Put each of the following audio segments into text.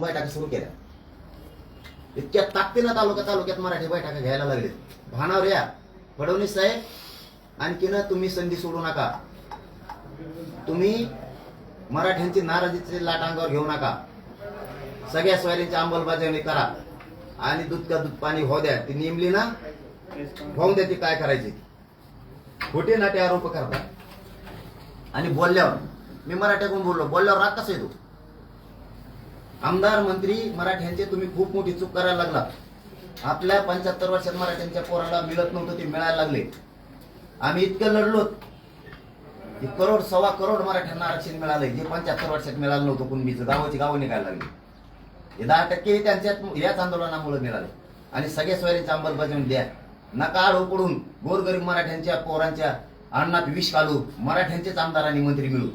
बैठका सुरू केल्या. इतक्या ताकदीनं तालुका तालुक्यात मराठी बैठका घ्यायला लागले. भानावर या. फडणवीस साहेब आणखीन तुम्ही संधी सोडू नका. तुम्ही मराठ्यांची नाराजीची लाट अंगावर घेऊ नका. सगळ्या सोयरींची अंमलबजावणी करा. आणि दूध का दूध पाणी हो द्या. ती नेमली ना होऊन द्या ती काय करायची. खोटे नाटे आरोप करतात. आणि बोलल्यावर मी मराठ्याकडून बोललो बोलल्यावर राग कसा येतो? आमदार मंत्री मराठ्यांचे तुम्ही खूप मोठी चूक करायला लागला. आपल्या पंच्याहत्तर वर्षात मराठ्यांच्या पोराला मिळत नव्हतं ते मिळायला लागले. आम्ही इतकं लढलो. की करोड सव्वा करोड मराठ्यांना आरक्षण मिळालंय. जे पंच्याहत्तर वर्षात मिळालं नव्हतं कुणबीचं गावाची गावं निघायला लागली. हे दहा टक्के त्यांच्यात याच आंदोलनामुळे मिळाले. आणि सगळ्या सोयरींची अंमलबजावणी द्या. नका आळ पडून गोरगरीब मराठ्यांच्या पोरांच्या अन्नात विष घालू मराठ्यांचेच आमदार आणि मंत्री मिळू.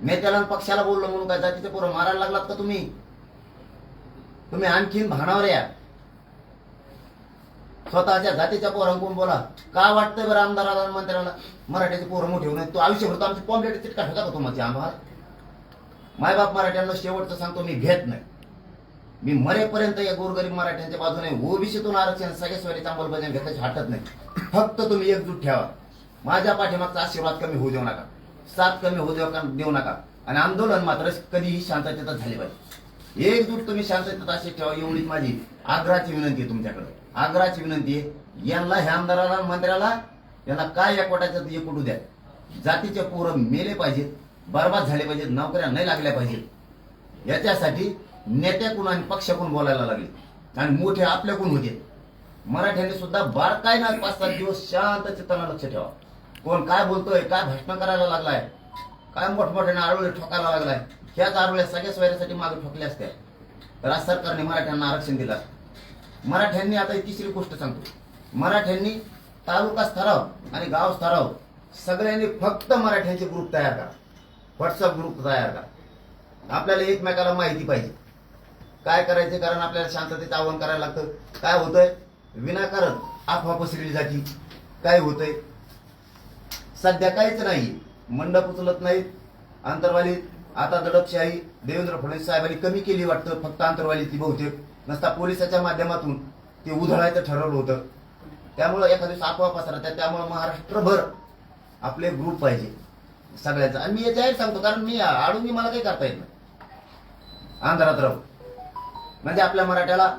मी त्याला पक्षाला बोललो म्हणून काय जातीचे पोरं मारायला लागलात का तुम्ही? तुम्ही आणखीन भानावर या. स्वतःच्या जातीच्या पोरांकडून बोला? का वाटतंय बरं आमदाराला आणि मंत्र्याला मराठ्याचे पोरं मोठे होऊन तो आयुष्यभर तर आमची पॉम्पलेट चिटका ठेवता का तुम्हाला? आम्हाला? मायबाप मराठ्यांना शेवटचं सांगतो मी घेत नाही. मी मरेपर्यंत या गोरगरीब मराठ्यांच्या बाजूने ओबीसीतून आरक्षण सगळ्या सोयरीचं अंमलबजावणी घेताची हटत नाही. फक्त तुम्ही एकजूट ठेवा. माझ्या पाठीमागचा आशीर्वाद कमी होऊ देऊ नका. साथ कमी होऊ देऊ का- देऊ नका. आणि आंदोलन मात्र कधीही शांततेत झाले पाहिजे. एकजूट तुम्ही शांततेत असे ठेवा एवढीच माझी आग्रहाची विनंती आहे तुमच्याकडे. आग्रहाची विनंती आहे यांना ह्या आमदाराला मंत्र्याला यांना काय या कोटाचं एकूटू द्या. जातीचे पोरं मेले पाहिजेत बर्बाद झाले पाहिजेत नोकऱ्या नाही लागल्या पाहिजेत. याच्यासाठी नेत्याकडून आणि पक्षाकडून बोलायला लागले. आणि मोठे आपल्याकडून होते. मराठ्यांनी सुद्धा बारकाय ना पाच सात दिवस शांत चित्तानं लक्ष ठेवा. कोण काय बोलतोय काय भाषण करायला लागलाय? काय मोठमोठ्याने आरोळे ठोकायला लागलाय? ह्याच आरोळ्या सगळ्या स्वैरासाठी मागे ठोकल्या असत्या. तर आज सरकारने मराठ्यांना आरक्षण दिलं. मराठ्यांनी आता तिसरी गोष्ट सांगतो. मराठ्यांनी तालुका स्तराव आणि गाव स्तराव सगळ्यांनी फक्त मराठ्यांचे ग्रुप तयार करा. व्हॉट्सअप ग्रुप तयार करा. आपल्याला एकमेकाला माहिती पाहिजे. काय करायचे कारण आपल्याला शांततेचं आव्हान करायला लागतं. काय होतंय? विनाकारण अफवा पसरली जाती. काय होतंय? सध्या काहीच नाही. मंडप उचलत नाहीत. आंतरवालीत आता दडपशाही देवेंद्र फडणवीस साहेबांनी कमी केली वाटतं. फक्त आंतरवाली ती बहुतेक. नसता पोलिसाच्या माध्यमातून ते उधळायचं ठरवलं होतं. त्यामुळं एखाद्या दिवस अफवा पसरतात. त्यामुळं महाराष्ट्रभर आपले ग्रुप पाहिजे. सगळ्यांचा. आणि मी हे जाहीर सांगतो कारण मी आडून मला काही करता येत नाही. अंधारात राहू. म्हणजे आपल्या मराठ्याला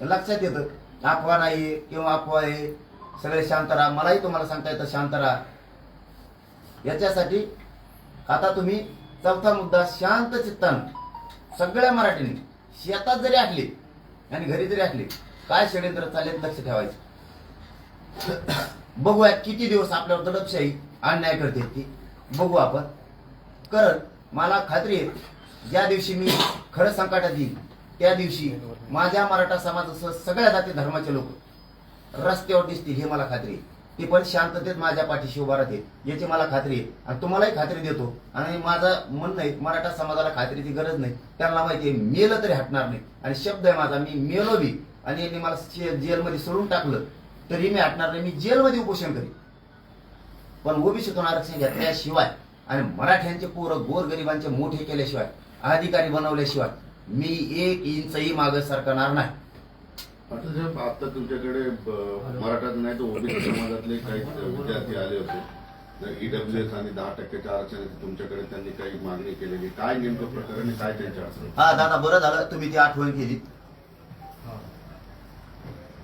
लक्षात येतं. अफवा नाही किंवा अफवा आहे. सगळे शांत राहा. मलाही तुम्हाला सांगता येतं शांत राहा. याच्यासाठी आता तुम्ही चौथा मुद्दा शांत चित्तानं. सगळ्या मराठीने शेतात जरी असले आणि घरी जरी असले काय षडयंत्र चालेल लक्ष ठेवायचं. बघूया किती दिवस आपल्यावर दडपशाही अन्याय करते ती. बघू आपण. कारण मला खात्री आहे ज्या दिवशी मी खरं संकटात येईल त्या दिवशी माझ्या मराठा समाजासह सगळ्या जाती धर्माचे लोक रस्त्यावर दिसतील हे मला खात्री आहे. ते पण शांततेत माझ्या पाठीशी उभा राहतील याची मला खात्री आहे. आणि तुम्हालाही खात्री देतो. आणि माझं म्हणणं आहे मराठा समाजाला खात्रीची गरज नाही. त्यांना माहिती आहे मेलं तरी हटणार नाही. आणि शब्द आहे माझा मी मेलो बी. आणि यांनी मला जेलमध्ये सोडून टाकलं. तरी मी हटणार नाही मी जेलमध्ये उपोषण करीन. पण ओबीसीतून आरक्षण घेतल्याशिवाय आणि मराठ्यांचे पोरं गोरगरिबांचे मोठे केल्याशिवाय अधिकारी बनवल्याशिवाय मी एक इंचही मागे सरकणार नाही. आता साहेब आता तुमच्याकडे मराठात नाही तर ओबीसी समाजातले काही विद्यार्थी आले होते. ईडब्ल्यू एस आणि दहा टक्क्याच्या आरक्षणाची तुमच्याकडे त्यांनी काही मागणी केलेली. काय नेमकं प्रकरण आणि काय त्यांच्या अडचण? हा दादा बरं झालं. तुम्ही ती आठवण केली.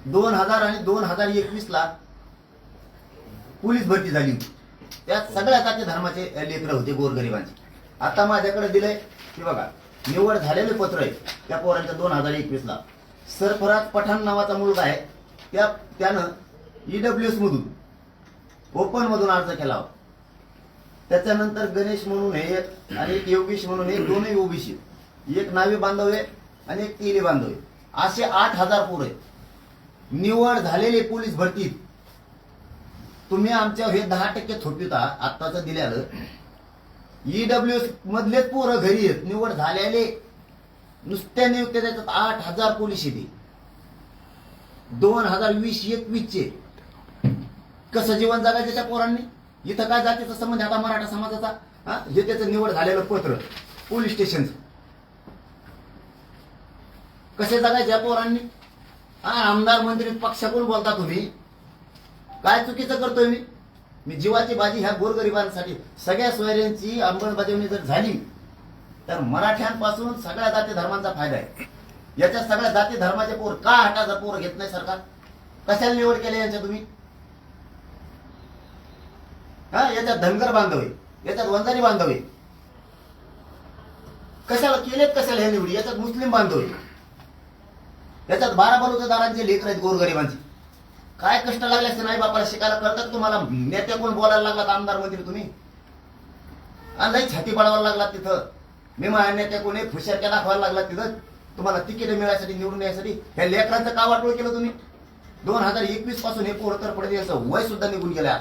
दोन हजार आणि दोन हजार एकवीस ला पोलीस भरती झाली. होती त्यात सगळ्या जाती धर्माचे लेकर होते गोरगरिबांचे. आता माझ्याकडे दिलंय की बघा निवड झालेले पत्र आहे त्या पोरांच्या दोन हजार एकवीस ला सरफराज पठाण नावाचा मुलगा आहे. त्या त्यानं ईडब्ल्यू एस मधून ओपन मधून अर्ज केला होता. त्याच्यानंतर गणेश म्हणून हे एक आणि एक योगेश म्हणून हे दोनही ओबीसी एक नावी बांधव आहे आणि एक तेली बांधव आहे. असे आठ हजार पोर आहेत. निवड झालेले पोलीस भरतीत. तुम्ही आमच्या हे दहा टक्के थोपिता आत्ताचं दिल्यालं. ईडब्ल्यू एस मधलेच पोरं घरी आहेत. निवड झालेले नुसत्या नियुक्त्या त्याच्यात आठ हजार पोलीस येते दोन हजार वीस एकवीस चे. कसं जीवन जगायचं त्या पोरांनी? इथं काय जातीचा संबंध आता मराठा समाजाचा? हा? हे त्याचं निवड झालेलं पत्र पोलीस स्टेशन कसे जगायचे या पोरांनी? हा आमदार मंत्री पक्षाकडून बोलता तुम्ही? काय चुकीचं करतोय मी? मी जीवाची बाजी ह्या गोरगरिबांसाठी सगळ्या सोयऱ्यांची अंमलबजावणी जर झाली तर मराठ्यांपासून सगळ्या जाती धर्मांचा फायदा आहे. याच्या सगळ्या जाती धर्माचे पोर का हटाचा पोर घेत नाही सरकार? कशाला निवड केली यांच्या तुम्ही? हा याच्यात धनगर बांधव आहे याच्यात वंजारी बांधव आहे. कशाला केलेत कशाला हे निवडी? याच्यात मुस्लिम बांधव आहे. याच्यात बारा बलुतेदारांचे लेकर आहेत गोरगरिबांची. काय कष्ट लागले असते नाही बापाला शिकायला करतात तुम्हाला? नेत्या कोण बोलायला लागलात आमदार मंत्री तुम्ही? आणि लई छाती पडावायला लागलात तिथं. मी माझ्या नेत्या कोणी फुशारक्या दाखवायला लागला तिथं? तुम्हाला तिकीट मिळायसाठी निवडून यायसाठी? ह्या लेकरांचं का वाटोळ केलं तुम्ही? दोन हजार एकवीसपासून हे पोरं तर पडते याचं वय सुद्धा निघून गेल्या.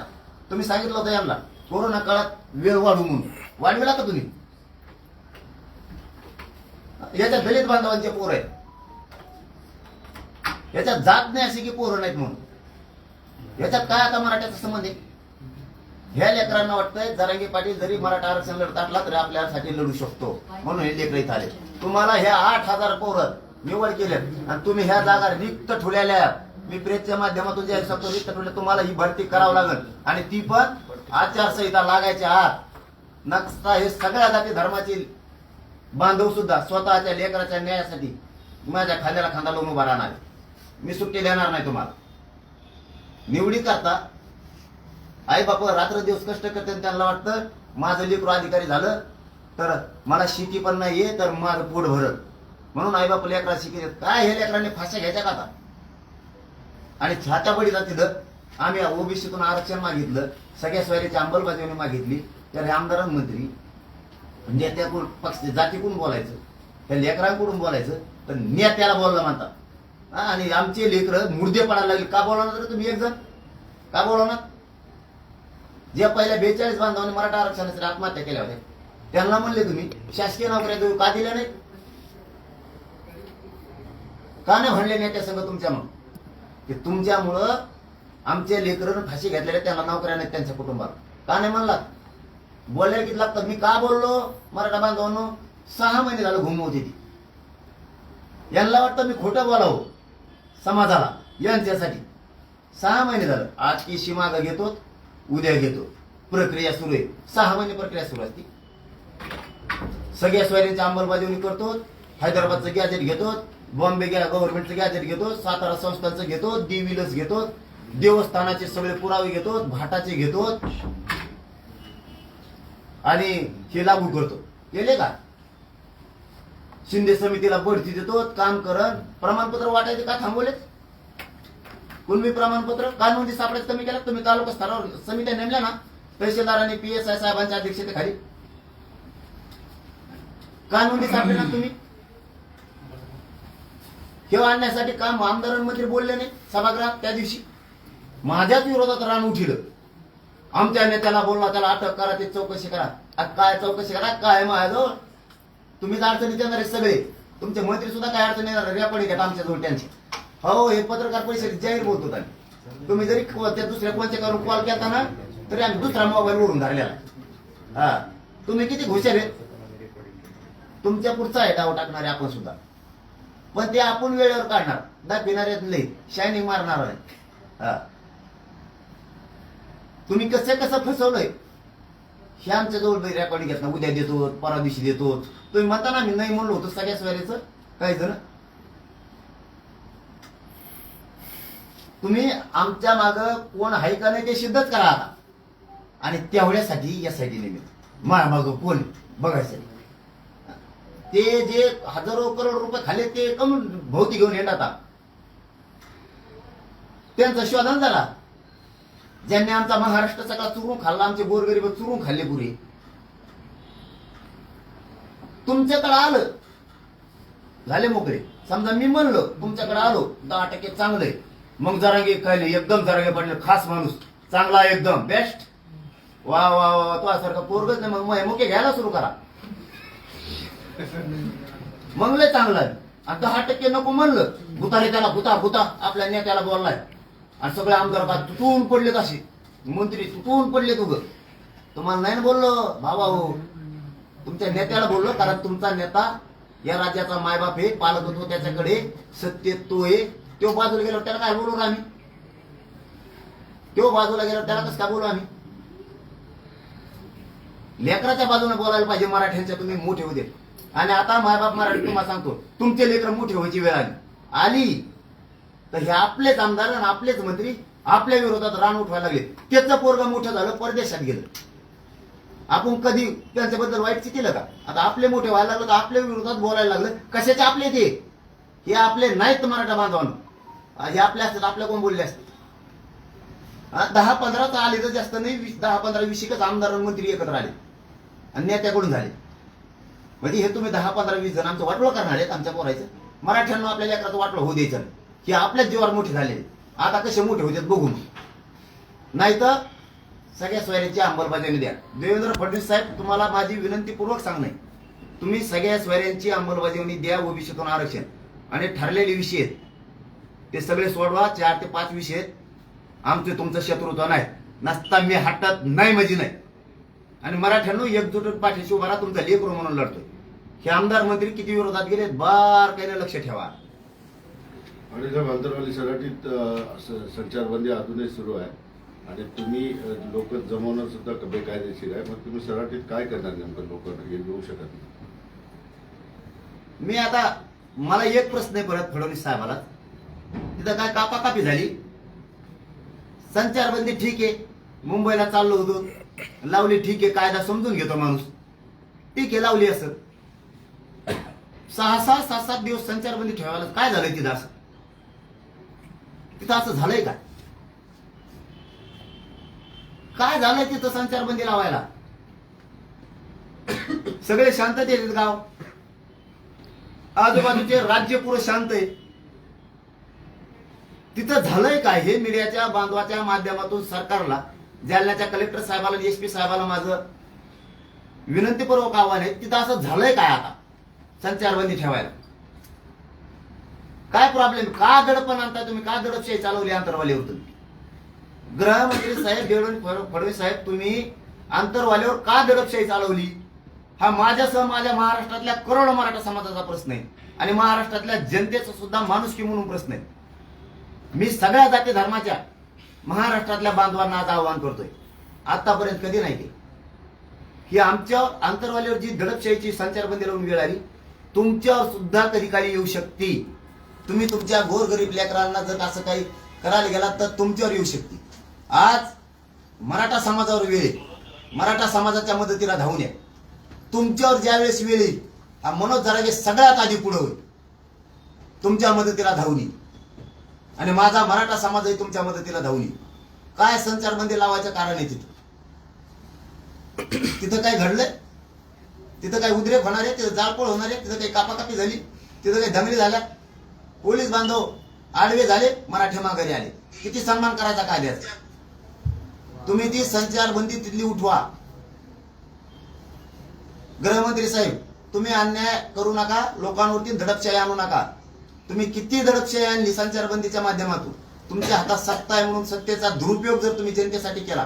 तुम्ही सांगितलं होतं यांना. कोरोना काळात वेळ वाढू म्हणून. वाढविला का तुम्ही? याच्या दलित बांधवांचे पोर आहेत. याच्यात जात नाही अशी की पोरं नाहीत म्हणून. याच्यात काय आता मराठ्याचा संबंध आहे? ह्या लेकरांना वाटतंय जरांगी पाटील जरी मराठा आरक्षण लढत असला तरी आपल्यासाठी लढू शकतो. म्हणून हे लेकर इथं आले. तुम्हाला ह्या आठ हजार पोरं निवड केले आणि तुम्ही ह्या जागा रिक्त ठेवलेल्या मी प्रेसच्या माध्यमातून जे शकतो रिक्त ठेवले तुम्हाला ही भरती करावं लागेल. आणि ती पण आचारसंहिता लागायच्या आत. नक्षता हे सगळ्या जाती धर्माची बांधव सुद्धा स्वतःच्या लेकराच्या न्यायासाठी माझ्या खांद्याला खांदा लावून उभा राहणार मी सुट्टी देणार नाही तुम्हाला. निवडी करता आई बापा रात्र दिवस कष्ट करते आणि त्यांना वाटतं माझं लेकरू अधिकारी झालं तर मला शेती पण नाहीये तर माझं पोट भरत म्हणून आई बाप लेकरा शिकले काय हे लेकरांनी फाश्या घ्यायच्या का आता? आणि छात्या बडीला तिथं आम्ही ओबीसीतून आरक्षण मागितलं सगळ्या सोयरीची अंमलबजावणी मागितली तर हे आमदार मंत्री म्हणजे नेत्याकडून पक्ष जातीकडून बोलायचं त्या लेकरांकडून बोलायचं तर नेत्याला बोलला म्हणतात. आणि आमचे लेकर मुर्दे पडायला लागले. का बोलवणार तुम्ही एक जण? का बोलवणार? जे पहिल्या बेचाळीस बांधवांनी मराठा आरक्षणासाठी आत्महत्या केल्या होत्या त्यांना म्हणले तुम्ही शासकीय नोकऱ्या देऊ का दिल्या नाही का नाही म्हणले नेत्या संघ तुमच्या मग? की तुमच्यामुळं आमचे लेकरं फाशी घेतलेले त्यांना नोकऱ्या नाहीत त्यांच्या कुटुंबात. का नाही म्हणलात? बोलायला किती लागतं? मी का बोललो? मराठा बांधवांनो सहा महिने झालं घुम होती ती. यांना वाटतं मी खोटं बोलावं समाजाला यांच्यासाठी. सहा महिने झालं. आज की शिमाग घेतो उद्या घेतो. प्रक्रिया सुरू आहे. सहा महिने प्रक्रिया सुरू असते. सगळ्या सोयऱ्यांची अंमलबजावणी करतो. हैदराबादचं गॅजेट घेतो. बॉम्बे गव्हर्नमेंटचं गॅजेट घेतो. सातारा संस्थांचं घेतो. दिविलस घेतो. देवस्थानाचे सगळे पुरावे घेतो. भाटाचे घेतो. आणि हे लागू करतो. केले का? शिंदे समितीला बढती देतो. काम करण. प्रमाणपत्र वाटायचे का थांबवले कुणबी प्रमाणपत्र का सापडत सापडायचं कमी केलं तुम्ही तालुका स्तरावर समित्या नेमल्या ना? तहसीलदारांनी पी एस आय साहेबांच्या अध्यक्षतेखाली. का सापडले ना तुम्ही? हे आणण्यासाठी काम आमदारांमध्ये बोलले नाही सभागृहात त्या दिवशी. माझ्याच विरोधात रान उठिलं. आमच्या नेत्याला बोलला त्याला अटक करा ते चौकशी करा. आता काय चौकशी करा? काय माझ्याजवळ? तुम्हीच अडचणीत येणार सगळे. तुमचे मंत्री सुद्धा काय अडचण येणार? रेपडी घेत आमच्या जोड्यांची हो हे पत्रकार परिषदेत जाहीर बोलतो होता तुम्ही जरी त्या दुसऱ्या कोणत्या करून कॉल केला ना तरी आम्ही दुसरा मोबाईल ओढून धरलेला. हा. तुम्ही किती हुशार आहेत? तुमच्या पुढचा आहे डाव टाकणारे आपण सुद्धा. पण ते आपण वेळेवर काढणार. दाखविणार आहेत लई शायनिंग मारणार आहे हा. तुम्ही कसं कसं फसवलंय? हे आमच्या जवळ रेकॉर्डिंग घेत ना उद्या देतो परा दिवशी देतो तुम्ही म्हणता ना नाही म्हणलो होतो सगळ्याच वेळेचं काही जण तुम्ही आमच्या माग कोण आहे का नाही ते सिद्धच करा आता. आणि तेवढ्यासाठी यासाठी निमित्त माझ्या माग कोण? बघायसाठी ते जे हजारो करोड रुपये खाले ते कम भोवती घेऊन येणार आता. त्यांचा शोधन झाला. ज्यांनी आमचा महाराष्ट्र सगळा चुरून खाल्ला आमचे गोरगरीब चुरून खाल्ले पुरे. तुमच्याकडे आलं. झाले मोकळे. समजा मी म्हणलो तुमच्याकडे आलो. दहा टक्के चांगलंय. मग जरांगे खायले एकदम जरांगे पडले खास माणूस. चांगला एकदम. बेस्ट वा वा वा तो सारखा पोरगच नाही. मग मुके घ्यायला सुरू करा. मग लय चांगलं आहे. आणि दहा टक्के नको म्हणलं. भूताने त्याला भूता भूता. आपल्या नेत्याला बोललाय. आणि सगळे आमदार का तुटून पडले कसे मंत्री तुटून पडले तुग तुम्हाला नाही ना बोललो? भावा हो. तुमच्या नेत्याला बोललो कारण तुमचा नेता या राज्याचा मायबाप आहे होतो त्याच्याकडे. सत्य तो आहे. तो बाजूला गेल्यावर त्याला काय बोलू आम्ही? तो बाजूला गेल्यावर त्याला कसं काय बोलू आम्ही? लेकराच्या बाजूने बोलायला पाहिजे मराठ्यांच्या तुम्ही मोठे होते आणि आता मायबाप मराठी तुम्हाला सांगतो तुमचे लेकर मोठे व्हायची वेळ आली. आली. तर हे आपलेच आमदार आणि आपलेच मंत्री आपल्या विरोधात रान उठवायला लागले. त्याचं पोरग मोठं झालं परदेशात गेलं. आपण कधी त्यांच्याबद्दल वाईट केलं का? आता आपले मोठे व्हायला लागलं तर आपल्या विरोधात बोलायला लागलं. कशाचे आपले ते? हे आपले नाहीत मराठा बांधवांना. हे आपल्या असतात आपल्या कोण बोलले असते? दहा पंधरा तर आले तर जास्त नाही दहा पंधरा वीस एकच आमदार मंत्री एकत्र आले. आणि नेत्याकडून झाले. म्हणजे हे तुम्ही दहा पंधरा वीस जण आमचं वाटलं करणार आहेत आमच्या पोरायचं मराठ्यांना आपल्या लेकराचं वाटलं होऊ द्यायचं की हे आपल्याच जीवावर मोठे झाले आता कसे मोठे होते बघून. नाही तर सगळ्या स्वैर्याची अंमलबजावणी द्या. देवेंद्र फडणवीस साहेब तुम्हाला माझी विनंतीपूर्वक सांगणे. तुम्ही सगळ्या स्वैर्यांची अंमलबजावणी द्या ओबीसीतून आरक्षण. आणि ठरलेले विषय आहेत. ते सगळे सोडवा चार ते पाच विषय आहेत. आमचे तुमचं शत्रुत्व नाही नसता मी हटत नाही म्हणजे नाही. आणि मराठ्यांनो एकजूट पाठीशी उभा राहा तुमचा लेकरू म्हणून लढतोय. हे आमदार मंत्री किती विरोधात गेले बारकाईने लक्ष ठेवा. आणि जर आंतरवाली सराटीत अ, स- संचारबंदी अजूनही सुरू आहे. आणि तुम्ही लोक जमवणं सुद्धा बेकायदेशीर आहे. मग तुम्ही सराटीत काय करणार नेमकं लोक? येऊ शकत नाही. मी आता मला एक प्रश्न आहे परत फडणवीस साहेबाला. तिथं काय कापाकापी झाली? संचारबंदी ठीक आहे. मुंबईला चाललो होतो. लावली ठीक आहे. कायदा समजून घेतो माणूस. ठीक आहे लावली असं. सहा सहा सात सात दिवस संचारबंदी ठेवायला काय झालंय तिथं असं? तिथं असं झालंय का? काय झालंय तिथं संचारबंदी लावायला? सगळे शांततेत गाव. आजूबाजूचे राज्य पुरं शांत आहे. तिथं झालंय काय हे मीडियाच्या बांधवाच्या माध्यमातून सरकारला जालन्याच्या कलेक्टर साहेबाला एस पी साहेबाला माझं विनंतीपूर्वक आव्हान आहे. तिथं असं झालंय काय आता? संचारबंदी ठेवायला. काय प्रॉब्लेम का दडपण आणता तुम्ही? का दडपशाही चालवली आंतरवालीवर तुम्ही? गृहमंत्री साहेब देवेंद्र फड- फडणवीस साहेब तुम्ही अंतरवालीवर का दडपशाही चालवली? हा माझ्यासह माझ्या महाराष्ट्रातल्या करोडो मराठा समाजाचा प्रश्न आहे. आणि महाराष्ट्रातल्या जनतेचा सुद्धा माणुसकी म्हणून प्रश्न आहे. मी सगळ्या जाती धर्माच्या महाराष्ट्रातल्या बांधवांना आज आवाहन करतोय. आतापर्यंत कधी नाही ते ही आमच्या आंतरवालीवर जी दडपशाहीची संचारबंदी लावून वेळ आली तुमच्यावर सुद्धा कधी काळी येऊ शकते. तुम्ही तुमच्या गोरगरीब लेकरांना जर असं काही करायला गेलात तर तुमच्यावर येऊ शकते. आज मराठा समाजावर वेळ आहे. मराठा समाजाच्या मदतीला धावून या. तुमच्यावर ज्यावेळेस वेळ येईल हा मनोज जरागे सगळ्यात आधी पुढे होईल. तुमच्या मदतीला धावून येईल. आणि माझा मराठा समाजही तुमच्या मदतीला धावली. काय संचारबंदी लावायचं कारण आहे तिथं? तिथं काय घडलंय? तिथं काय उद्रेक होणार आहे? तिथं जाळपोळ होणार आहे? तिथं काही कापाकापी झाली? तिथं काही दंगली झाल्या? पोलीस बांधव आडवे झाले मराठे माघारी आले. किती सन्मान करायचा कायद्याचा तुम्ही ती संचारबंदी तिथली उठवा. गृहमंत्री साहेब तुम्ही अन्याय करू नका लोकांवरती धडपशाही आणू नका. तुम्ही किती दडपशाही आणि संचारबंदीच्या माध्यमातून तुमच्या हातात सत्ता आहे म्हणून सत्तेचा दुरुपयोग जर तुम्ही जनतेसाठी केला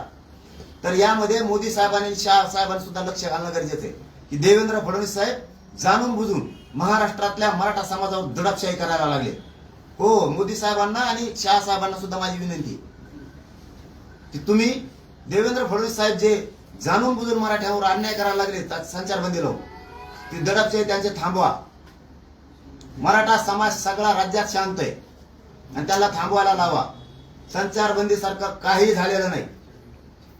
तर यामध्ये मोदी साहेबांनी शाह साहेबांनी सुद्धा लक्ष घालणं गरजेचं आहे. की देवेंद्र फडणवीस साहेब जाणून बुजून महाराष्ट्रातल्या मराठा समाजावर दडपशाही करायला लागले. हो मोदी साहेबांना आणि शाह साहेबांना सुद्धा माझी विनंती की तुम्ही देवेंद्र फडणवीस साहेब जे जाणून बुजून मराठ्यावर अन्याय करायला लागले संचारबंदी लावून हो. ती दडपशाही त्यांचे थांबवा. मराठा समाज सगळा राज्यात शांत आहे. आणि त्याला थांबवायला लावा. संचारबंदी सारखं काही झालेलं नाही.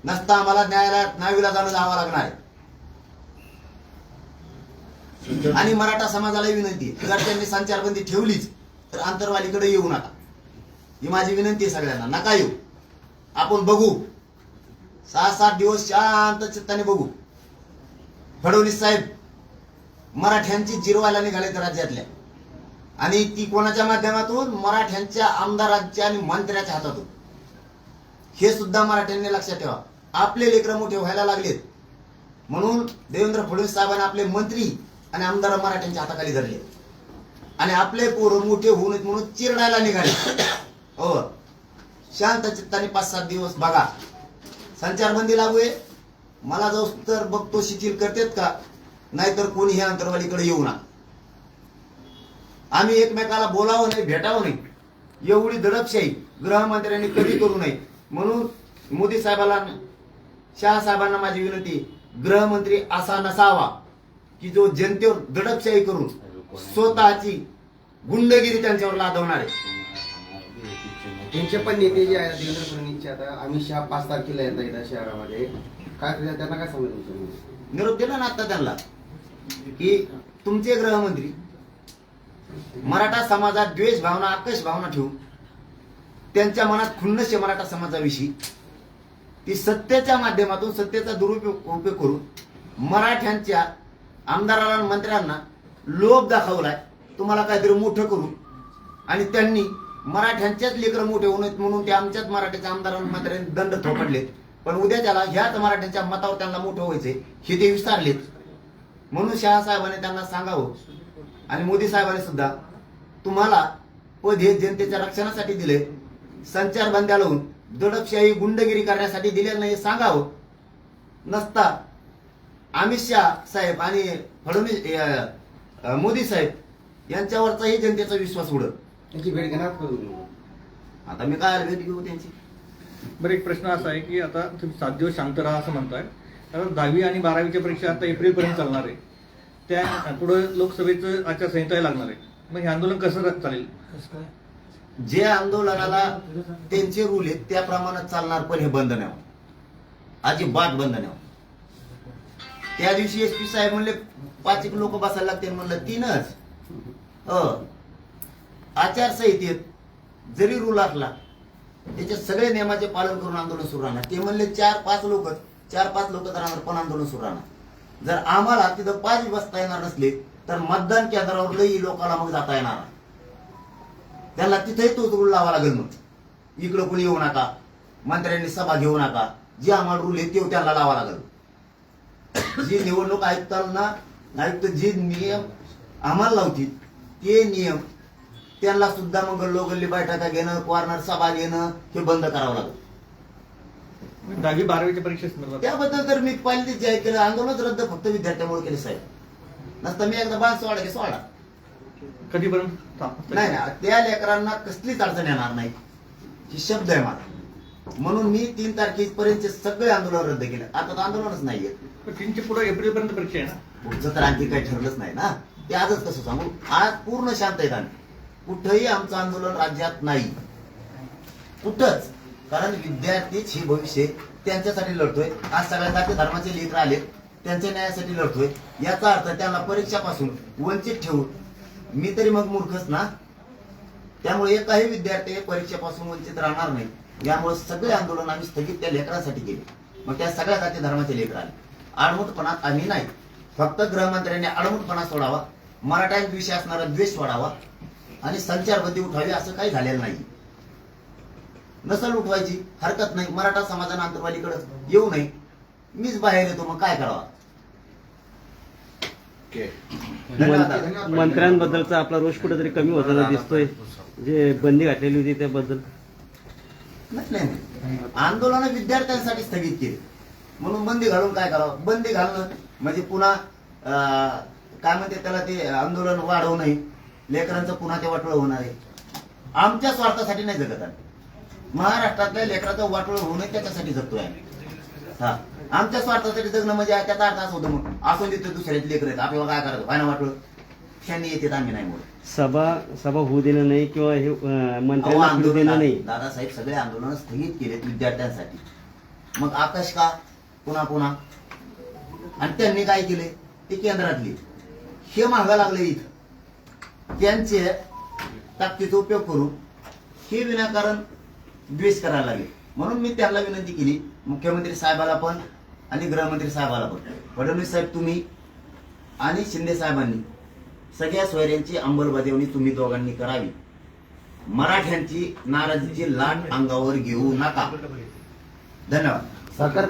नसता आम्हाला न्यायालयात न्यावीला जाणं जावं लागणार आहे. आणि मराठा समाजाला विनंती जर त्यांनी संचारबंदी ठेवलीच तर आंतरवालीकडे येऊ नका. ही माझी विनंती आहे सगळ्यांना. नका येऊ. आपण बघू. सहा सात दिवस शांत चित्ताने बघू. फडणवीस साहेब मराठ्यांची जिरवायला निघाले तर राज्यातल्या. आणि ती कोणाच्या माध्यमातून? मराठ्यांच्या आमदारांच्या आणि मंत्र्याच्या हातातून. हे सुद्धा मराठ्यांनी लक्षात ठेवा. आपले लेकरं मोठे व्हायला लागलेत. म्हणून देवेंद्र फडणवीस साहेबांनी आपले मंत्री आणि आमदार मराठ्यांच्या हाताखाली धरले. आणि आपले पोरं मोठे होऊ नयेत म्हणून चिरडायला निघाले. हो. शांत चित्ताने पाच सात दिवस बघा. संचारबंदी लागू आहे. मला जाऊ तर बघतो शिथिल करतेत का? नाहीतर कोणी ह्या अंतरवालीकडे येऊ नका. आम्ही एकमेकाला बोलावं नाही भेटावं नाही. एवढी दडपशाही गृहमंत्र्यांनी कधी करू नये. म्हणून मोदी साहेबांना माझी विनंती गृहमंत्री असा नसावा की जो जनतेवर दडपशाही करून स्वतःची गुंडगिरी त्यांच्यावर लादवणार. आहे त्यांचे पण नेते जे आहेत देवेंद्र फडणवीसचे आता अमित शहा पाच तारखेला येतात इथं शहरामध्ये. काय त्यांना काय सांगू तुमचं निरोप दिला ना आता त्यांना? की तुमचे गृहमंत्री मराठा समाजात द्वेष भावना आकश भावना ठेवून त्यांच्या मनात खुन्नस आहे मराठा समाजाविषयी. ती सत्तेच्या माध्यमातून सत्तेचा दुरुपयोग उपयोग करून मराठ्यांच्या आमदाराला आणि मंत्र्यांना लोभ दाखवलाय. तुम्हाला काहीतरी मोठं करू. आणि त्यांनी मराठ्यांच्याच लेकरं मोठे होऊ नयेत म्हणून ते आमच्याच मराठ्याच्या आमदारांना मंत्र्यांनी दंड थोपडलेत पण उद्या त्याला ह्याच मराठ्यांच्या मतावर त्यांना मोठं व्हायचंय हे ते विसरलेत. म्हणून शहासाहेबांनी त्यांना सांगावं आणि मोदी साहेबांनी सुद्धा तुम्हाला पद हे जनतेच्या रक्षणासाठी दिले संचारबंद्या लावून दडपशाही गुंडगिरी करण्यासाठी दिलेलं नाही हे सांगावं. नसता अमित शहा साहेब आणि फडणवीस मोदी साहेब यांच्यावरचाही जनतेचा विश्वास उडत. त्यांची भेट घेणार आता मी काय भेट घेऊ त्यांची? बरं एक प्रश्न असा आहे की आता तुम्ही सात दिवस शांत राहा असं म्हणताय. कारण दहावी आणि बारावीच्या परीक्षा आता एप्रिलपर्यंत चालणार आहे. त्या पुढे लोकसभेचं आचारसंहिता लागणार आहे. मग हे आंदोलन कसं चालेल? जे आंदोलनाला त्यांचे रूल आहेत त्याप्रमाणे चालणार पण हे बंद नाही. अजिबात बंद नाही. त्या दिवशी एस पी साहेब म्हणले पाच एक लोक बसायला लागते म्हणलं तीनच. हो. आचारसंहितेत जरी रूल असला त्याचे सगळे नियमाचे पालन करून आंदोलन सुरू राहणार. ते म्हणले चार पाच लोक चार पाच लोक राहणार पण आंदोलन सुरू राहणार. जर आम्हाला तिथं पाच बसता येणार नसले तर मतदान केंद्रावर लई लोकांना मग जाता येणार नाही. त्यांना तिथेही तोच रूल लावा लागेल मग. इकडं कोणी येऊ नका मंत्र्यांनी सभा घेऊ नका जे आम्हाला रूल आहे ते त्यांना लावा लागेल. जी निवडणूक आयुक्तांना आयुक्त जे नियम आम्हाला लावतील ते नियम त्यांना सुद्धा मग गल्लोगल्ली बैठका घेणं कॉर्नर सभा घेणं हे बंद करावं लागेल. दहावी बारावीच्या परीक्षेसंदर्भात त्याबद्दल तर मी पहिल्यांदा जे केलं आंदोलनच रद्द फक्त विद्यार्थ्यामुळे केले साहेब. नसतं मी एकदा बाण सोडा की सोडा. कधीपर्यंत? नाही नाही त्या लेकरांना कसलीच अडचण येणार नाही. ही शब्द आहे माझा. म्हणून मी तीन तारखेपर्यंत सगळे आंदोलन रद्द केले. आता तर आंदोलनच नाहीये. पण तीनच्या पुढे एप्रिलपर्यंत परीक्षा आहे ना? पुढचं तर आणखी काही ठरलंच नाही ना. ते आजच कसं सांगू. आज पूर्ण शांत आहेत आम्ही. कुठंही आमचं आंदोलन राज्यात नाही. कुठंच. कारण विद्यार्थीच हे भविष्य त्यांच्यासाठी लढतोय आज सगळ्या जाती धर्माचे लेकर आले त्यांच्या न्यायासाठी लढतोय याचा अर्थ त्यांना परीक्षापासून वंचित ठेवून मी तरी मग मूर्खच ना? त्यामुळे एकही विद्यार्थी परीक्षेपासून वंचित राहणार नाही. यामुळे सगळे आंदोलन आम्ही स्थगित त्या लेकरांसाठी केले. मग त्या सगळ्या जाती धर्माचे लेकर आले. आडमुटपणात आम्ही नाही. फक्त गृहमंत्र्यांनी आडमुटपणा सोडावा मराठ्यांविषयी असणारा द्वेष सोडावा आणि संचारबंदी उठावी असं काही झालेलं नाही. नसल उठवायची हरकत नाही मराठा समाजानं अंतरवालीकडे येऊ नये. मीच बाहेर येतो मग काय करावा. मंत्र्यांबद्दलचा आपला रोष कुठेतरी कमी होताना दिसतोय. जे बंदी घातलेली होती त्याबद्दल. नाही नाही आंदोलन विद्यार्थ्यांसाठी स्थगित केले. म्हणून बंदी घालून काय करावं? बंदी घालणं म्हणजे पुन्हा काय म्हणते त्याला ते आंदोलन वाढवू नये. लेकरांचं पुन्हा ते वाटोळ होणार आहे. आमच्या स्वार्थासाठी नाही जगत आम्ही. महाराष्ट्रातल्या लेकराचं वाटोळ होऊ नये त्याच्यासाठी जगतोय हा. आमच्या स्वार्थासाठी जगणं म्हणजे त्याचा अर्थ असा होतो मग. असं देतो दुसऱ्याचे लेकर आपल्याला काय करायचं? काय ना वाटोळ? क्षणी येते आम्ही नाही म्हणून सभा सभा होऊ देणं नाही किंवा हे अं, अहो, मंत्र्यांना फिरू आंदोलन देणं नाही दादासाहेब सगळे आंदोलन स्थगित केलेत विद्यार्थ्यांसाठी. मग आकाश का? पुन्हा पुन्हा. आणि त्यांनी काय केले? ते केंद्रातले. हे मागा लागले इथं. त्यांचे ताकदीचा उपयोग करून हे विनाकारण द्वेष करायला लागले. म्हणून मी त्यांना विनंती केली. मुख्यमंत्री साहेबाला पण आणि गृहमंत्री साहेबाला पण. फडणवीस साहेब तुम्ही आणि शिंदे साहेबांनी सगळ्या सोयऱ्यांची अंमलबजावणी तुम्ही दोघांनी करावी. मराठ्यांची नाराजीची लाट अंगावर घेऊ नका. धन्यवाद. सरकार